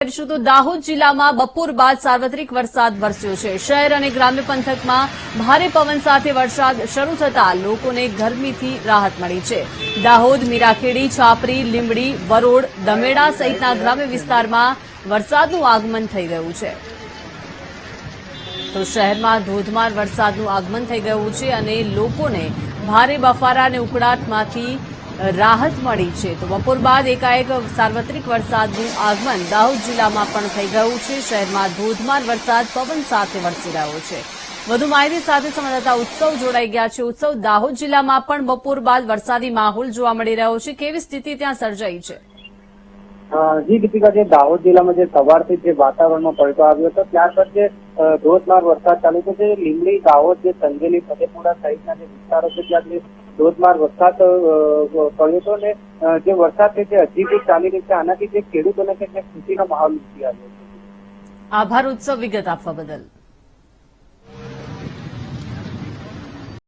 કરીશું તો દાહોદ જિલ્લામાં બપોર બાદ સાર્વત્રિક વરસાદ વરસ્યો છે. શહેર અને ગ્રામ્ય પંથકમાં ભારે પવન સાથે વરસાદ શરૂ થતા લોકોને ગરમીથી રાહત મળી છે. દાહોદ, મીરાખેડી, છાપરી લીમડી વરોડ દમેડા સહિતના ગ્રામ્ય વિસ્તારમાં વરસાદનું આગમન થઈ ગયું છે. તો શહેરમાં ધોધમાર વરસાદનું આગમન થઈ ગયું છે અને લોકોને ભારે બફારા અને ઉકળાટમાંથી રાહત મળી છે. તો બપોર બાદ એકાએક સાર્વત્રિક વરસાદનું આગમન દાહોદ જિલ્લામાં પણ થઈ ગયું છે. શહેરમાં ધોધમાર વરસાદ પવન સાથે વરસી રહ્યો છે. વધુ માહિતી સાથે સંવાદદાતા ઉત્સવ જોડાઈ ગયા છે. ઉત્સવ દાહોદ જિલ્લામાં પણ બપોર બાદ વરસાદી માહોલ જોવા મળી રહ્યો છે. કેવી સ્થિતિ ત્યાં સર્જાઈ છે? જી દીપિકા, જે દાહોદ જિલ્લામાં જે સવારથી જે વાતાવરણમાં પલટો આવ્યો હતો ત્યારબાદ જે ધોધમાર વરસાદ ચાલુ છે. જે લીંબડી, દાહોદ, જે સંજેલી, ફતેપુરા સહિતના જે વિસ્તારો છે, ત્યાં જે ધોધમાર વરસાદ પડ્યો હતો અને જે વરસાદ છે તે હજી બી ચાલી રહ્યો છે. આનાથી જે ખેડૂતોને છે તે ખુશીનો માહોલ નીકળી આવ્યો આભાર, ઉત્સવ વિગત આપવા બદલ.